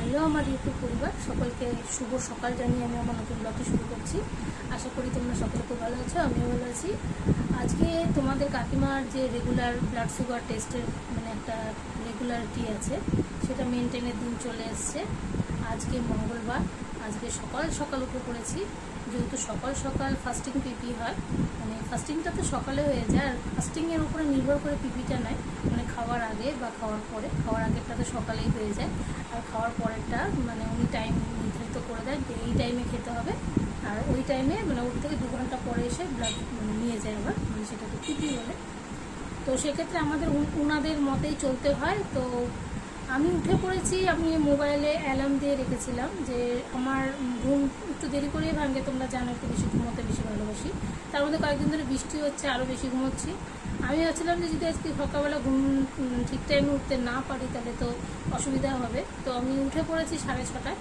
Hello আমার YouTube পরিবার, সকলকে শুভ সকাল জানিয়ে আমি আমার নতুন ব্লগে শুরু করছি। আশা করি তোমরা সকলে খুব ভালো আছো, আমিও ভালো আছি। আজকে তোমাদের কাকিমার যে রেগুলার ব্লাড সুগার টেস্টের মানে একটা রেগুলারিটি আছে, সেটা মেনটেনের দিন চলে এসছে। আজকে মঙ্গলবার, আজকে সকাল সকাল উঠে পড়েছি। যেহেতু সকাল সকাল ফাস্টিং পিপি হয় মানে ফাস্টিংটা তো সকালে হয়ে যায়, আর ফাস্টিংয়ের উপরে নির্ভর করে পিপিটা নেয় মানে খাওয়ার আগে বা খাওয়ার পরে, খাওয়ার আগেরটা তো সকালেই হয়ে যায়, আর খাওয়ার পরেরটা মানে উনি টাইম নির্ধারিত করে দেয় যে এই টাইমে খেতে হবে, আর ওই টাইমে মানে ওর থেকে দু ঘণ্টা পরে এসে ব্লাড মানে নিয়ে যায় আবার মানে সেটাকে পিপি বলে। তো সেক্ষেত্রে আমাদের উনাদের মতেই চলতে হয়, তো আমি উঠে পড়েছি, আমি মোবাইলে অ্যালার্ম দিয়ে রেখেছিলাম যে আমার ঘুম একটু দেরি করেই ভাঙে, তোমরা জানো একটু বেশি ঘুমোতে বেশি ভালোবাসি। তার মধ্যে কয়েকদিন ধরে বৃষ্টি হচ্ছে আরও বেশি ঘুমোচ্ছি। আমি ভাবছিলাম যে যদি আজকে সকালবেলা ঘুম ঠিক টাইমে উঠতে না পারি, তাহলে তো অসুবিধা হবে। তো আমি উঠে পড়েছি সাড়ে ছটায়।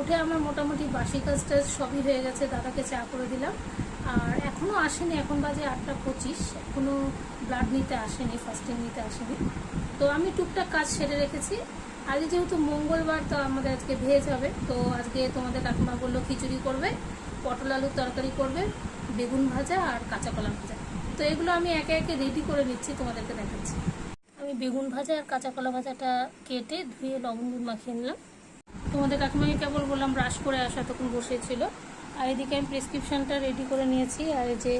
উঠে আমার মোটামুটি বাসি কাজ টাজ সবই হয়ে গেছে, দাদাকে চা করে দিলাম। আর এখনও আসেনি, এখন বাজে আটটা পঁচিশ। এখনও ব্লাড নিতে আসেনি ফার্স্টিং নিতে আসেনি। তো আমি টুকটাক কাজ সেরে রেখেছি। আজকে যেহেতু মঙ্গলবার তো আমাদের আজকে ভেজ হবে, তো আজকে তোমাদের কাকিমা বলল খিচুড়ি করবে, পটল আলুর তরকারি করবে, বেগুন ভাজা আর কাঁচা কলা ভাজা। তো এগুলো আমি একে একে রেডি করে নিচ্ছি, তোমাদেরকে দেখাচ্ছি। আমি বেগুন ভাজা আর কাঁচা কলা ভাজাটা কেটে ধুয়ে লবণ মাখিয়ে নিলাম। তোমাদের কাকিমাকে কেবল বললাম ব্রাশ করে আসা তখন বসেছিল আর এদিকে আমি প্রেসক্রিপশনটা রেডি করে নিয়েছি, আর এই যে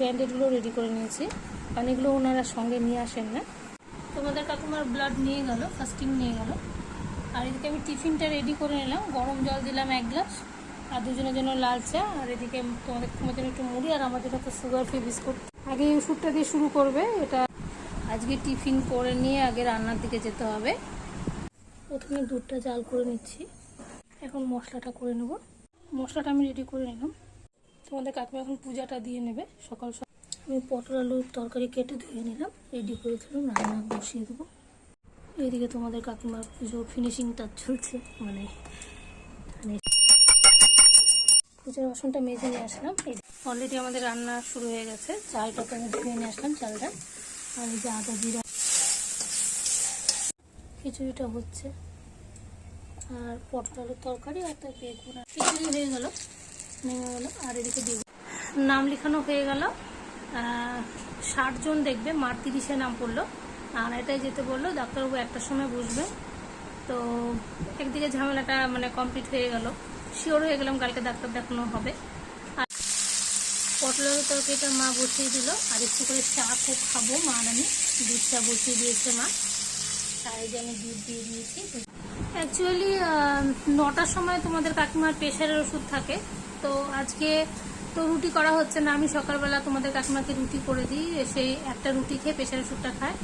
ব্যান্ডেডগুলো রেডি করে নিয়েছি। কারণ এগুলো ওনারা সঙ্গে নিয়ে আসেন না। তোমাদের কাকিমার ব্লাড নিয়ে গেল ফাস্টিং নিয়ে গেল। আর এদিকে আমি টিফিনটা রেডি করে নিলাম, গরম জল দিলাম এক গ্লাস আর দুজনের জন্য লাল চা, আর এদিকে তোমাদের তোমার জন্য একটু মুড়ি, আর আমাদের তো সুগার ফ্রি বিস্কুট আগে ওষুধটা দিয়ে শুরু করবে, এটা আজকে টিফিন করে নিয়ে আগে রান্নার দিকে যেতে হবে। প্রথমে দুধটা জাল করে নিচ্ছি। এখন মশলাটা করে নেব। মশলাটা আমি রেডি করে নিলাম। তোমাদের কাকিমা এখন পূজাটা দিয়ে নেবে, সকাল সকাল। আমি পটল আলুর তরকারি কেটে ধুয়ে নিলাম রেডি করে দিলাম, রান্না বসিয়ে দেবো। এইদিকে তোমাদের কাকিমার পুজো ফিনিশিংটা চলছে মানে মানে পূজার বাসনটা মেজে নিয়ে আসলাম। অলরেডি আমাদের রান্না শুরু হয়ে গেছে, চালটা তো আমি ধুয়ে নিয়ে আসলাম চালটা। আর এই যে আদা জিরা, খিচুড়িটা হচ্ছে। আর পটল আলুর তরকারি আর তার বেগুন আর খিচুড়ি হয়ে গেল নেমে গেল, আর এদিকে বেগুন। নাম লেখানো হয়ে গেল। ষাট জন দেখবে, মার তিরিশে নাম পড়ল। আর এটাই যেতে বলল, ডাক্তারবাবু একটার সময় বুঝবে। তো একদিকে ঝামেলাটা মানে কমপ্লিট হয়ে গেল। শিওর হয়ে গেলাম, কালকে ডাক্তার দেখানো হবে। আর পটলের তরকারিটা মা বসিয়ে দিল। আর একটু করে চা খুব খাব, মা আর আমি। দুধ চা বসিয়ে দিয়েছে মা। এই যে আমি দুধ দিয়ে দিয়েছি। অ্যাকচুয়ালি নটার সময় তোমাদের কাকিমার প্রেশারের ওষুধ থাকে। তো আজকে তো রুটি করা হচ্ছে না। আমি সকালবেলা তোমাদের কাকিমাকে রুটি করে দিই সেই একটা রুটি খেয়ে প্রেশারের ওষুধটা খায়।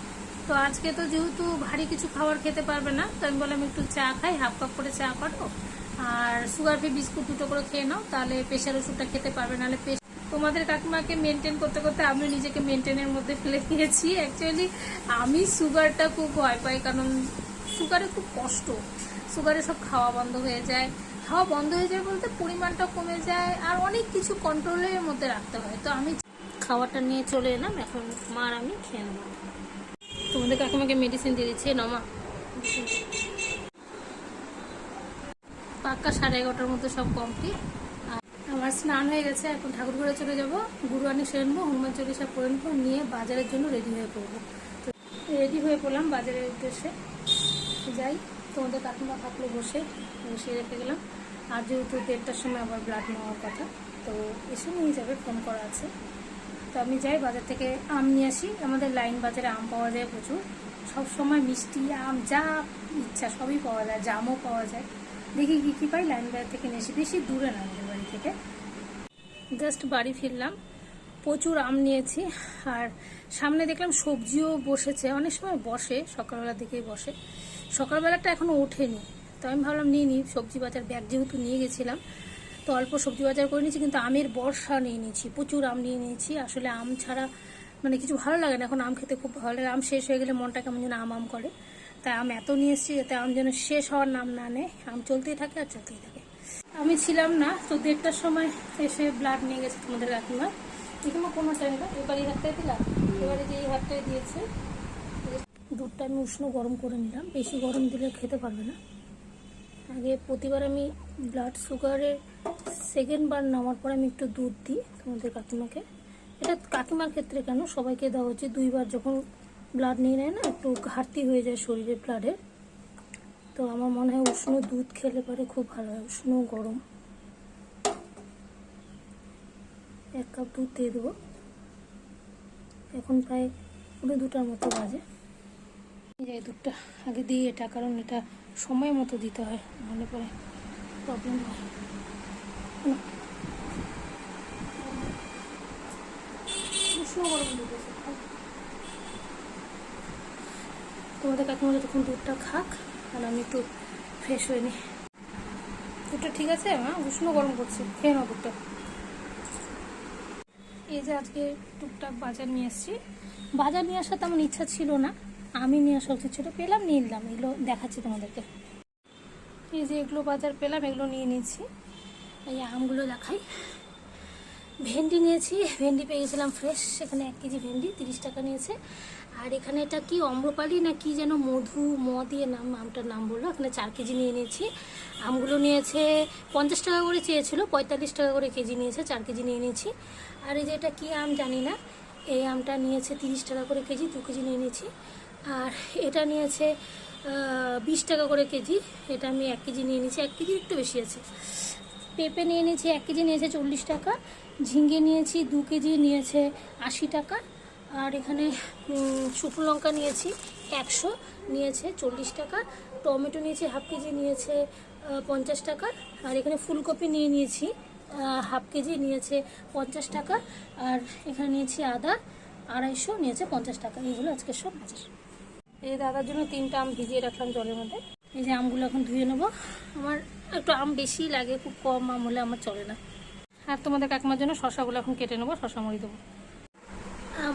তো আজকে তো যেহেতু ভারী কিছু খাবার খেতে পারবে না, তো আমি বললাম একটু চা খাই হাফ কাপ করে চা করো। আর সুগার ফ্রি বিস্কুট দুটো করে খেয়ে নাও, তাহলে প্রেশার ওষুধটা খেতে পারবে। নাহলে তোমাদের কাকিমাকে মেনটেন করতে করতে আমি নিজেকে মেনটেনের মধ্যে ফেলে দিয়েছি। অ্যাকচুয়ালি আমি সুগারটা খুব ভয় পাই, কারণ সুগারে খুব কষ্ট। সুগারে সব খাওয়া বন্ধ হয়ে যায়। খাওয়া বন্ধ হয়ে যায় বলতে পরিমাণটা কমে যায় আর অনেক কিছু কন্ট্রোলের মধ্যে রাখতে হয়। তো আমি খাবারটা নিয়ে চলে এলাম, এখন মার আমি খেয়ে নেব। তোমাদের কাকিমাকে মেডিসিন দিয়ে দিচ্ছি নমা পাক্কা সাড়ে এগারোটার মধ্যে সব কমপ্লিট আর আমার স্নান হয়ে গেছে, এখন ঠাকুর ঘরে চলে যাব। গুরুয়ানি সেরে নেব, হনুমান চল্লিশা পরে নেব, নিয়ে বাজারের জন্য রেডি হয়ে পড়ব। তো রেডি হয়ে পড়লাম বাজারের উদ্দেশ্যে। যাই। তোমাদের কাকিমা থাকলে বসে বসিয়ে রেখে গেলাম আর যেহেতু দেড়টার সময় আবার ব্লাড নেওয়ার কথা, তো এসে নিয়ে যাবে ফোন করা আছে। তো আমি যাই বাজার থেকে আম নিয়ে আসি। আমাদের লাইন বাজারে আম পাওয়া যায় প্রচুর। সব সময় মিষ্টি, আম, যা ইচ্ছা সবই পাওয়া যায়, জামও পাওয়া যায়। দেখি কী কী পাই, লাইন বাজার থেকে নিয়ে আসি বেশি দূরে না আমাদের বাড়ি থেকে। জাস্ট বাড়ি ফিরলাম। প্রচুর আম নিয়েছি, আর সামনে দেখলাম সবজিও বসেছে। অনেক সময় বসে, সকালবেলার দিকেই বসে। সকালবেলাটা এখনও ওঠেনি, তো আমি ভাবলাম নিয়ে নিই, সবজি বাজার ব্যাগ যেহেতু নিয়ে গেছিলাম, তো অল্প সবজি বাজার করে নিয়েছি, কিন্তু আমের বর্ষা নিয়ে নিয়েছি, প্রচুর আম নিয়ে নিয়েছি। আসলে আম ছাড়া মানে কিছু ভালো লাগে না, এখন আম খেতে খুব ভালো লাগে। আম শেষ হয়ে গেলে মনটা কেমন যেন আম আম করে। তাই আম এত নিয়ে এসেছি যাতে আম যেন শেষ হওয়ার নাম না নেয়। আম চলতেই থাকে আর চলতেই থাকে। আমি ছিলাম না, তো দেড়টার সময় এসে ব্লাড নিয়ে গেছে তোমাদের কাকিমা। এখানে কোনো টাইম না এবার এই হাতটাই দিলাম, এবারে যে এই হাতটাই দিয়েছে, দুধটা আমি উষ্ণ গরম করে নিলাম, বেশি গরম দিলে খেতে পারবে না। আগে প্রতিবার আমি ব্লাড সুগারের সেকেন্ড বার নামার পর আমি একটু দুধ দিই তোমাদের কাকিমাকে। এটা কাকিমার ক্ষেত্রে কেন? সবাইকে দেওয়া উচিত, দুইবার যখন ব্লাড নিয়ে নেয় না, একটু ঘাটতি হয়ে যায় শরীরে ব্লাডের তো আমার মনে হয় উষ্ণ দুধ খেলে পরে খুব ভালো হয়, উষ্ণ গরম। এক কাপ দুধ দিয়ে দেবো। এখন প্রায় পুরো দুটার মতো বাজে। এই দুধটা আগে দিই এটা, কারণ এটা সময় মতো দিতে হয়, নাহলে পরে প্রবলেম হয়। তোমাদের কাকিমা যতক্ষণ দুধটা খাক, আর আমি একটু ফ্রেশ হয়ে নিই দুধটা ঠিক আছে? হ্যাঁ উষ্ণ গরম করছি। খেয়ে নাও দুধটা। এই যে আজকে টুকটাক বাজার নিয়ে এসেছি। বাজার নিয়ে আসার তেমন ইচ্ছা ছিল না। আমি নিয়ে আসা উচিত ছিল। পেলাম, নিয়ে নিলাম। এগুলো দেখাচ্ছি তোমাদেরকে। এই যে এগুলো বাজার পেলাম, এগুলো নিয়ে নিয়েছি। এই আমগুলো দেখাই। ভেন্ডি নিয়েছি। ভেন্ডি পেয়ে গেছিলাম ফ্রেশ সেখানে এক কেজি ভেন্ডি, তিরিশ টাকা নিয়েছে। আর এখানে এটা কি অম্রপালি না কি যেন মধু, ম দিয়ে নাম, আমটার নাম বলল, এখানে চার কেজি নিয়ে নিয়েছি। আমগুলো নিয়েছে পঞ্চাশ টাকা করে চেয়েছিল, পঁয়তাল্লিশ টাকা করে কেজি নিয়েছে, চার কেজি নিয়ে নিয়েছি। আর এই যে এটা কী আম জানি না, এই আমটা নিয়েছে তিরিশ টাকা করে কেজি, দু কেজি নিয়ে নিয়েছি। আর এটা নিয়েছে বিশ টাকা করে কেজি, এটা আমি এক কেজি নিয়ে নিয়েছি, এক কেজি একটু বেশি আছে। পেঁপে নিয়ে নিয়েছি এক কেজি, নিয়েছে চল্লিশ টাকা। ঝিঙ্গে নিয়েছি দু কেজি, নিয়েছে আশি টাকা। আর এখানে শুকনো লঙ্কা নিয়েছি একশো নিয়েছে চল্লিশ টাকা। টমেটো নিয়েছি হাফ কেজি নিয়েছে পঞ্চাশ টাকা। আর এখানে ফুলকপি নিয়ে নিয়েছি হাফ কেজি নিয়েছে পঞ্চাশ টাকা। আর এখানে নিয়েছি আদা আড়াইশো নিয়েছে পঞ্চাশ টাকা। এইগুলো আজকে সব বাজার। এই দাদার জন্য তিনটা আম ভিজিয়ে রাখলাম জলের মধ্যে। এই যে আমগুলো এখন ধুয়ে নেব। আমার একটু আম বেশি লাগে খুব কম আম হলে আমার চলে না। আর তোমাদের কাকিমার জন্য শশাগুলো এখন কেটে নেব শশা মুড়ি দেবো।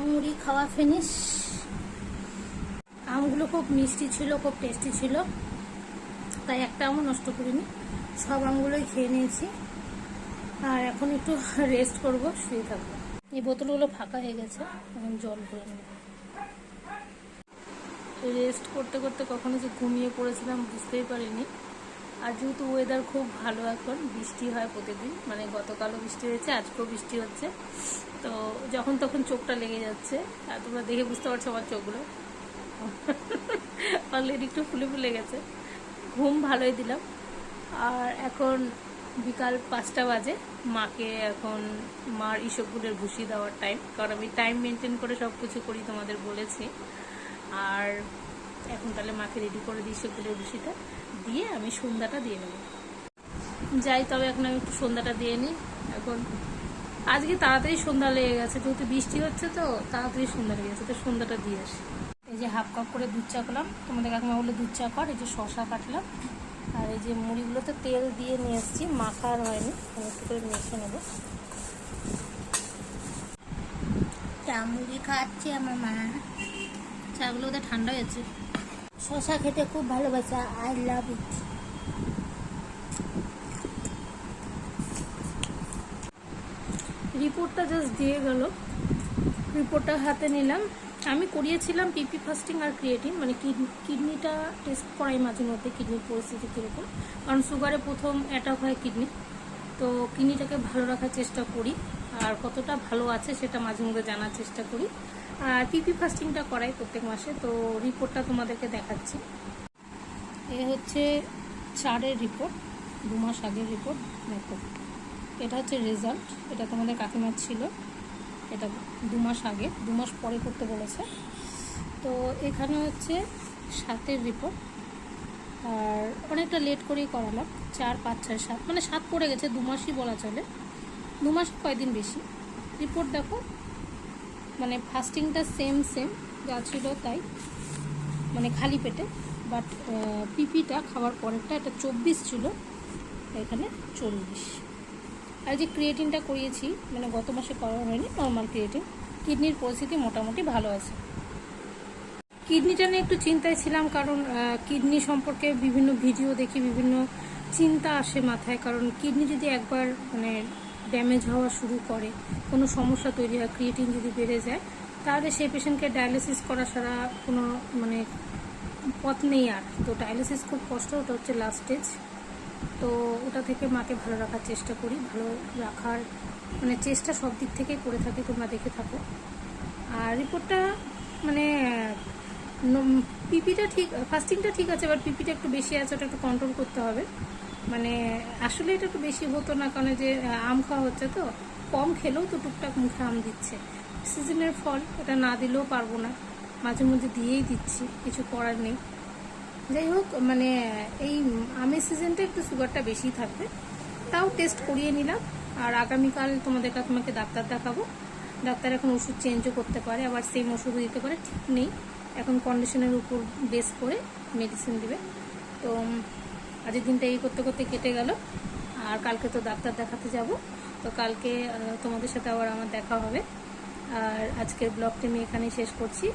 মুড়ি খাওয়া ফিনিশ আমগুলো খুব মিষ্টি ছিল, খুব টেস্টি ছিল। তাই একটা আমও নষ্ট করিনি। সব আমগুলোই খেয়ে নিয়েছি। আর এখন একটু রেস্ট করব, শুয়ে থাকব। এই বোতলগুলো ফাঁকা হয়ে গেছে, এখন জল করে নেব। রেস্ট করতে করতে কখনো যে ঘুমিয়ে পড়েছিলাম বুঝতেই পারিনি। আর যেহেতু ওয়েদার খুব ভালো এখন, বৃষ্টি হয় প্রতিদিন মানে গতকালও বৃষ্টি হয়েছে, আজকেও বৃষ্টি হচ্ছে। তো যখন তখন চোখটা লেগে যাচ্ছে। আর তোমরা দেখে বুঝতে পারছ আমার চোখগুলো। অলরেডি একটু ফুলে ফুলে গেছে। ঘুম ভালোই দিলাম। আর এখন বিকাল পাঁচটা বাজে। মাকে এখন মার ইসবগুলের ভুসি দেওয়ার টাইম কারণ আমি টাইম মেনটেন করে সব কিছু করি, তোমাদের বলেছি। আর এখন তাহলে মাকে রেডি করে দিই ইসবগুলের ভুসিটা দিয়ে আমি সন্ধ্যাটা দিয়ে নেব। যাই, তবে এখন আমি একটু সন্ধ্যাটা দিয়ে নিই। এখন আজকে তাড়াতাড়ি সন্ধ্যা লেগে গেছে যেহেতু বৃষ্টি হচ্ছে তো তাড়াতাড়ি সন্ধ্যা লেগে গেছে তো সন্ধ্যাটা দিয়ে আসি। এই যে হাফ কাপ করে দুধ চা করলাম তোমাদের কাকিমা বলে দুধ চা কর এই যে শশা কাটলাম। আর এই যে মুড়িগুলোতে তেল দিয়ে নিয়ে এসেছি মাখা আর হয়নি আমি একটু করে মেখে নেব। চা মুড়ি খাচ্ছে আমার মা। চাগুলো ওদের ঠান্ডা হয়েছে। শশা খেতে খুব ভালোবাসা আই লাভ ইট। রিপোর্টটা জাস্ট দিয়ে গেল। রিপোর্টটা হাতে নিলাম। আমি করিয়েছিলাম পিপি ফাস্টিং আর ক্রিয়েটিন মানে কিডনিটা টেস্ট করাই মাঝে মধ্যে কিডনির পরিস্থিতি কীরকম। কারণ সুগারে প্রথম অ্যাটাক হয় কিডনি। তো কিডনিটাকে ভালো রাখার চেষ্টা করি। আর কতটা ভালো আছে সেটা মাঝে মধ্যে জানার চেষ্টা করি। আর পিপি ফাস্টিংটা করাই প্রত্যেক মাসে। তো রিপোর্টটা তোমাদেরকে দেখাচ্ছি। এ হচ্ছে চারের রিপোর্ট, দু মাস আগের রিপোর্ট, দেখো। এটা হচ্ছে রেজাল্ট এটা তোমাদের কাকিমার ছিল। এটা দু মাস আগে, দু মাস পরে করতে বলেছে। তো এখানে হচ্ছে সাতের রিপোর্ট আর অনেকটা লেট করেই করালাম, চার, পাঁচ, ছয়, সাত। মানে সাত পড়ে গেছে, দু মাসই বলা চলে। দু মাস কয়দিন বেশি? রিপোর্ট দেখো মানে ফাস্টিংটা সেম সেম যা ছিল তাই। মানে খালি পেটে বাট পিপিটা খাওয়ার পরেরটা, এটা চব্বিশ ছিল, এখানে চল্লিশ। আর যে ক্রিয়েটিনটা করিয়েছি মানে গত মাসে করা হয়নি নর্মাল ক্রিয়েটিন কিডনির পরিস্থিতি মোটামুটি ভালো আছে। কিডনিটা নিয়ে একটু চিন্তায় ছিলাম, কারণ কিডনি সম্পর্কে বিভিন্ন ভিডিও দেখি, বিভিন্ন চিন্তা আসে মাথায়, কারণ কিডনি যদি একবার মানে ড্যামেজ হওয়া শুরু করে, কোনো সমস্যা তৈরি হয় ক্রিয়েটিন যদি বেড়ে যায়, তাহলে সেই পেশেন্টকে ডায়ালিসিস করা ছাড়া কোনো মানে পথ নেই আর। তো ডায়ালিসিস খুব কষ্ট, ওটা হচ্ছে লাস্ট স্টেজ তো ওটা থেকে মাকে ভালো রাখার চেষ্টা করি, ভালো রাখার মানে চেষ্টা সব দিক থেকে করে থাকি, তোমরা দেখে থাকো। আর রিপোর্টটা মানে পিপিটা ঠিক ফাস্টিংটা ঠিক আছে এবার পিপিটা একটু বেশি আছে, ওটা একটু কন্ট্রোল করতে হবে। মানে আসলে এটা একটু বেশি হতো না, কারণ যে আম খাওয়া হচ্ছে তো, কম খেলেও তো টুকটাক মুখে আম দিচ্ছে। সিজনের ফল এটা না দিলেও পারব না। মাঝে মধ্যে দিয়েই দিচ্ছি, কিছু করার নেই। যাই হোক মানে এই আমের সিজনটা একটু সুগারটা বেশি থাকবে। তাও টেস্ট করিয়ে নিলাম। আর আগামীকাল তোমাদের তোমাকে ডাক্তার দেখাবো। ডাক্তার এখন ওষুধ চেঞ্জও করতে পারে, আবার সেম ওষুধও দিতে পারে, ঠিক নেই। এখন কন্ডিশনের উপর বেস করে মেডিসিন দিবে। তো আজকের দিনটা এই করতে করতে কেটে গেল। আর কালকে তো ডাক্তার দেখাতে যাব। তো কালকে তোমাদের সাথে আবার আমার দেখা হবে। আর আজকের ব্লগটি আমি এখানেই শেষ করছি।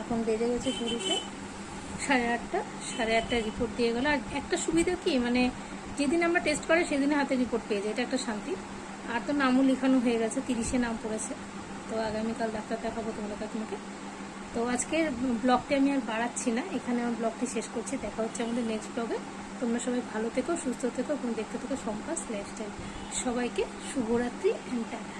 এখন বেজে গেছে কুড়িতে। সাড়ে আটটা, সাড়ে আটটায় রিপোর্ট দিয়ে গেলো। আর একটা সুবিধা কি মানে যেদিন আমরা টেস্ট করে সেদিনে হাতে রিপোর্ট পেয়ে যাই এটা একটা শান্তি। আর তো নামও লেখানো হয়ে গেছে, তিরিশে নাম পড়েছে। তো আগামীকাল ডাক্তার দেখাবো তোমাদের কাকিমাকে তো আজকে ব্লগটি আমি আর বাড়াচ্ছি না, এখানে আমার ব্লগটি শেষ করছি। দেখা হচ্ছে আমাদের নেক্সট ব্লগে। তোমরা সবাই ভালো থেকো, সুস্থ থেকো, এবং দেখতে থেকো সম্পাস লাইফস্টাইল সবাইকে শুভরাত্রি অ্যান্ড টাটা।